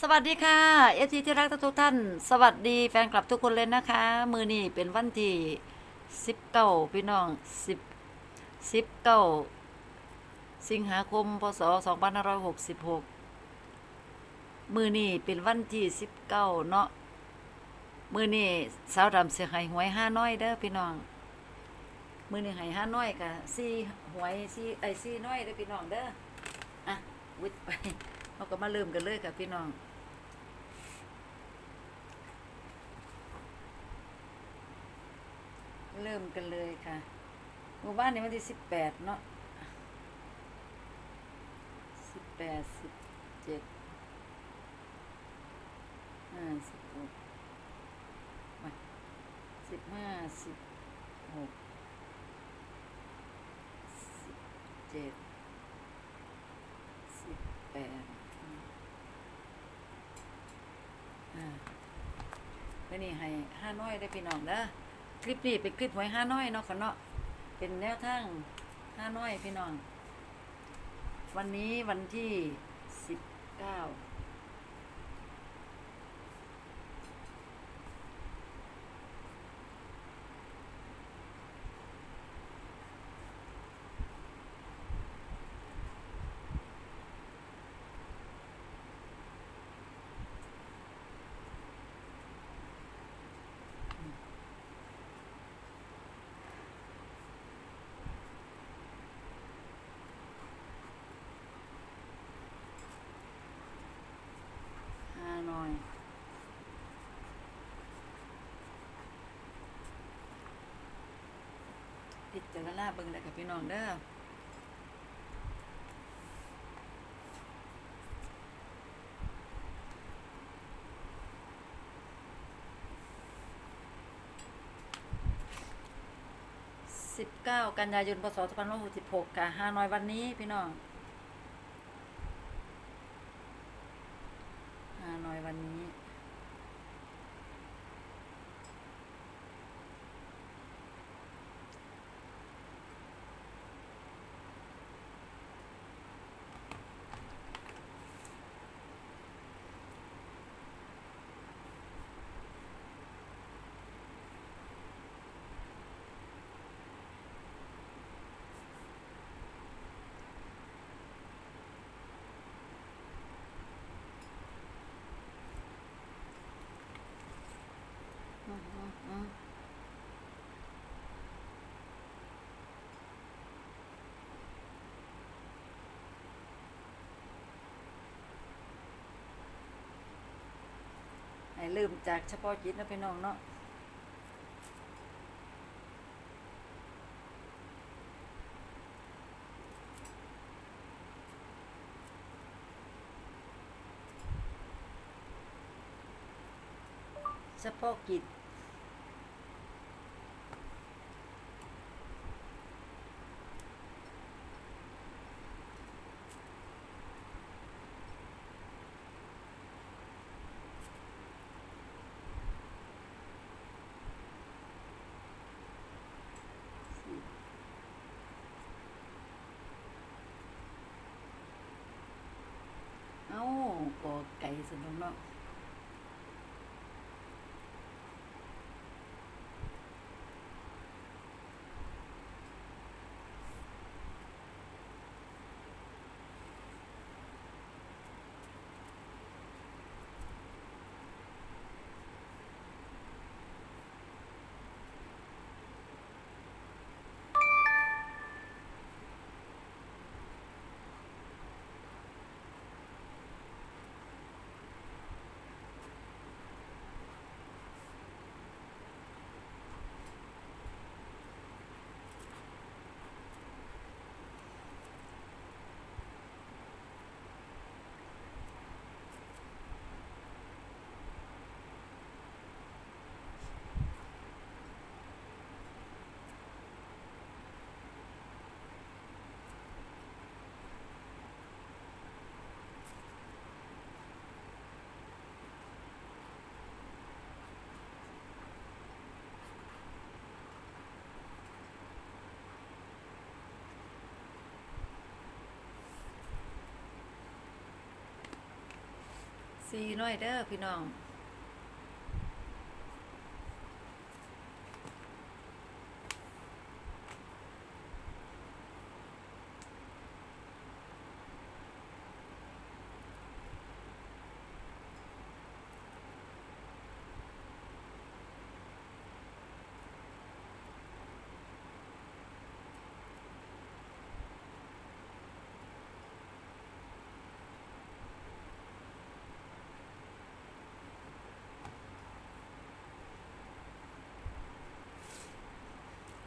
สวัสดีค่ะเอฟซีที่รักทุกท่าน สวัสดีแฟนคลับทุกคนเลยนะคะ มือนี้เป็นวันที่สิบเก้าพี่น้องสิบสิบเก้าสิงหาคมพศสองพันห้าร้อยหกสิบหกมือนี้เป็นวันที่สิบเก้าเนาะมือนี้สาวดำเสียหายหวยห้าน้อยเด้อพี่น้อง มือนี้ใหายห้าน้อยกะซี่หวยซี่ไอซี่น้อยเด้อพี่น้องเด้ออะวิทไปเราก็มาเริ่มกันเลยค่ะพี่น้อง เริ่มกันเลยค่ะหมู่บ้านนี้วันที่สิบแปดเนาะสิบแปดสิบเจ็ดห้าสิบหกสิบห้าสิบหกสิบเจ็ดสิบแปดอ่าแล้วนี่ให้ห้าน้อยได้พี่น้องเด้อ คลิปนี้เป็นคลิปหวยห้าน้อยเนาะค่ะเนาะเป็นแนวทางห้าน้อยพี่น้อง วันนี้วันที่สิบเก้าห้าน้อย พิจารณาเบิ่งได้กับพี่น้องเด้อสิบเก้ากันยายน พศสองพันห้าร้อยหกสิบหกค่ะห้าน้อยวันนี้พี่น้อง ลืมจากเฉพาะจิตนะพี่น้องเนาะเฉพาะกิจ เอ้าก็ ไก่สนุกเน ซีน้อยเด้อพี่น้อง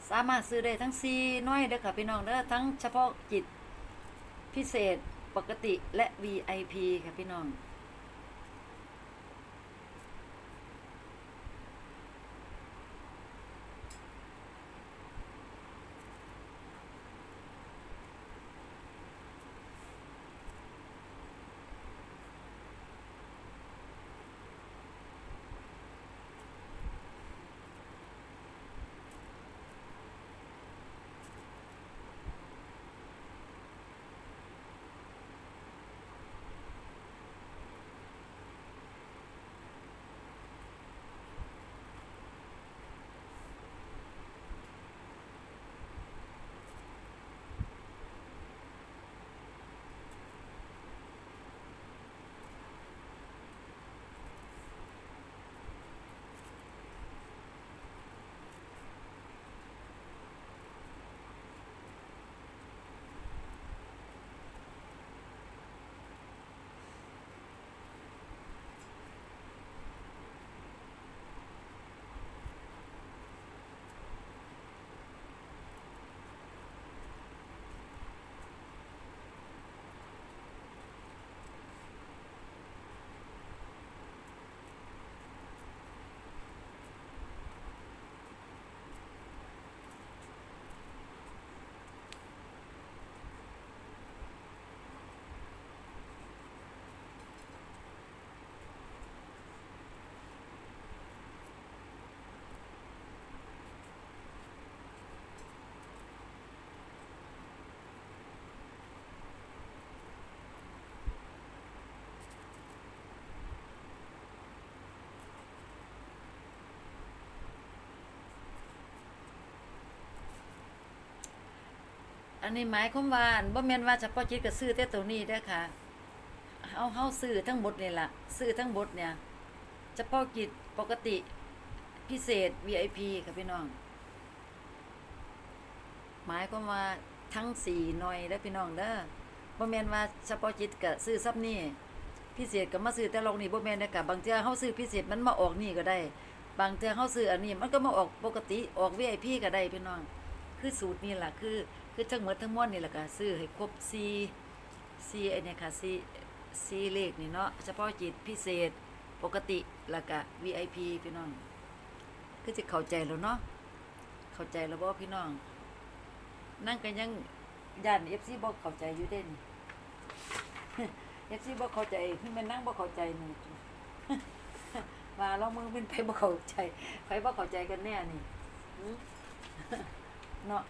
สามารถซื้อได้ทั้งซีน้อยเด้อค่ะพี่น้องเด้อทั้งเฉพาะกิจพิเศษปกติและ VIP ค่ะพี่น้อง อันนี้หมายความว่าอันบ่แม่นว่าเฉพาะจิตก็ซื้อแต่ตัวนี้เด้อค่ะเฮาเฮาซื้อทั้งหมดนี่ล่ะซื้อทั้งหมดเนี่ยเฉพาะกิจปกติพิเศษ VIP ค่ะพี่น้อง หมายความว่าทั้งสี่หน่อยเด้อพี่น้องเด้อบ่แม่นว่าเฉพาะจิตก็ซื้อซับนี่พิเศษก็มาซื้อแต่ลงนี่บ่แม่นเด้อค่ะบางเทื่อเฮาซื้อพิเศษมันมาออกนี่ก็ได้ บางเทื่อเฮาซื้ออันนี้มันก็มาออกปกติออก VIP ก็ได้พี่น้อง คือสูตรนี่ล่ะคือ คือทั้งหมดทั้งมวลนี่แหละก็ซื้อให้ครบ4 4ไอ้เนี่ยค่ะ4 4เลขนี่เนาะเฉพาะจิตพิเศษปกติแล้วก็ VIP พี่น้องคือสิเข้าใจแล้วเนาะเข้าใจแล้วบ่พี่น้อง นั่งกันยังย่าน FC บ่เข้าใจอยู่เด่น FC บ่เข้าใจคือมันนั่งบ่เข้าใจนี่ว่าเรามึงเป็นไผบ่เข้าใจไผบ่เข้าใจกันแน่นี่หือเนาะ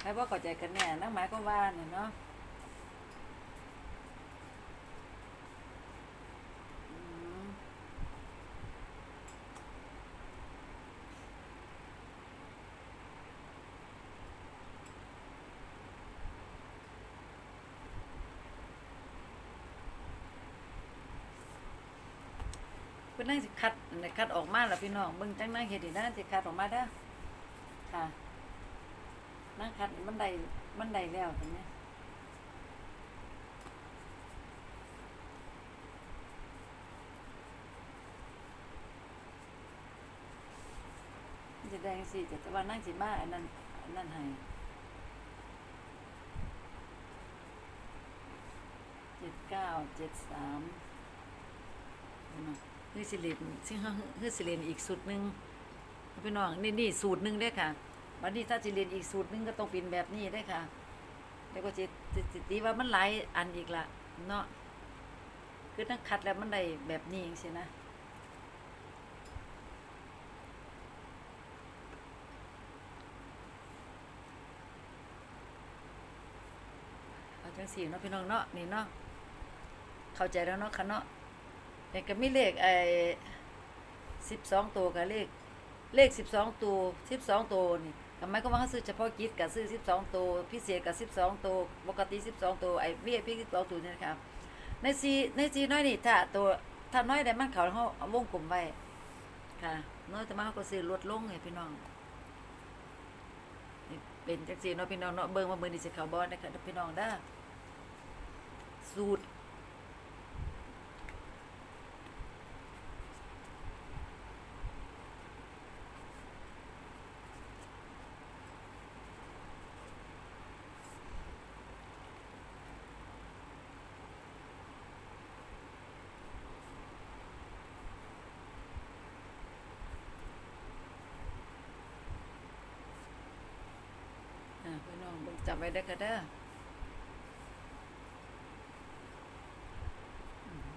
ไผบ่เข้าใจกันแน่นั่นหมายความว่าเนี่ยเนาะเพิ่นนั่งสิคัดอันนี้คัดออกมาแล้วพี่น้องเบิ่งจังนั่งเฮ็ดนี่นั่งสิคัดออกมาเด้อค่ะ นั่งคัดมันได้มันได้แล้วตรงนี้มันจะแดงสิแต่ว่านั่งสิมาอันนั้นอันนั้นให้เจ็ดเก้าเจ็ดสามคือสิเลนซึ่งคือสิเลนอีกสุดหนึ่งพี่น้องนี่นี่สูตรหนึ่งเด้อค่ะ วันนี้ถ้าจะเรียนอีกสูตรนึงก็ต้องเป็นแบบนี้ได้ค่ะ แล้วก็จะจะตีว่ามันหลายอันอีกละเนาะคือนั่งคัดแล้วมันได้แบบนี้จังซี่นะเอาจังสี่เนาะพี่น้องเนาะนี่เนาะเข้าใจแล้วเนาะค่ะเนาะแต่ก็มีเลขไอ้สิบสองตัวกับเลขเลขสิบสองตัวสิบสองตัวนี่ ทำไมก็ว่าเขาซื้อเฉพาะกิจกับซื้อสิบสองตัวพิเศษกับสิบสองตัวปกติสิบสองตัวไอ้เวียพี่สิบสองตัวนี่นะครับในซีในซีน้อยนี่ถ้าตัวถ้าน้อยได้มันเขาเขาเอาวงกลมไว้ค่ะน้อยแต่มาเขาก็ซื้อลดลงไงพี่น้องเป็นจังซีเนาะพี่น้องเนาะเบิ่งว่ามือนี่สิเขาบอลนะคะพี่น้องเด้สูตร อ่าพี่น้องเบิ่ง จำไว้ได้อค่ะเด้ออืม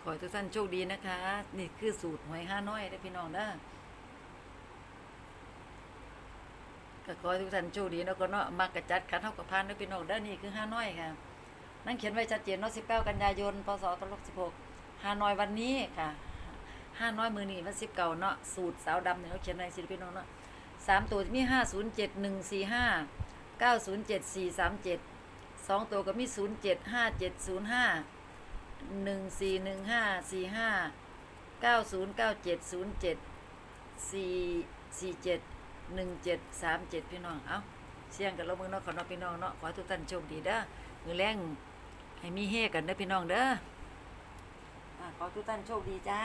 ขอให้ทุกท่านโชคดีนะคะ นี่คือสูตรหวยห้าน้อยได้พี่น้องเด้อก็ขอทุกท่านโชคดีเนาะก็เนาะมักกระจัดขันเท่ากับพานเด้พี่น้องเด้อนี่คือห้าน้อยค่ะ นั่นเขียนไว้ชัดเจนเนาะ19กันยายนพศ2516ห้าน้อยวันนี้ค่ะห้าน้อยมือนี้วัน19เนาะสูตรสาวดำเนี่ยเขาเขียนไว้สิพี่น้องเนาะสามตัวมีห้าศูนย์เจ็ดหนึ่งสี่ห้า เก้าศูนย์เจ็ดสี่สามเจ็ดสองตัวก็มีศูนย์เจ็ดห้าเจ็ดศูนย์ห้าหนึ่งสี่หนึ่งห้าสี่ห้าเก้าศูนย์เก้าเจ็ดศูนย์เจ็ดสี่สี่เจ็ดหนึ่งเจ็ดสามเจ็ดพี่น้อง เอาเสี่ยงกันแล้วมึงเนาะขอเนาะพี่น้องเนาะขอทุกท่านโชคดีเด้อมือแรงให้มีเฮกันเด้อพี่น้องเด้อขอทุกท่านโชคดีจ้า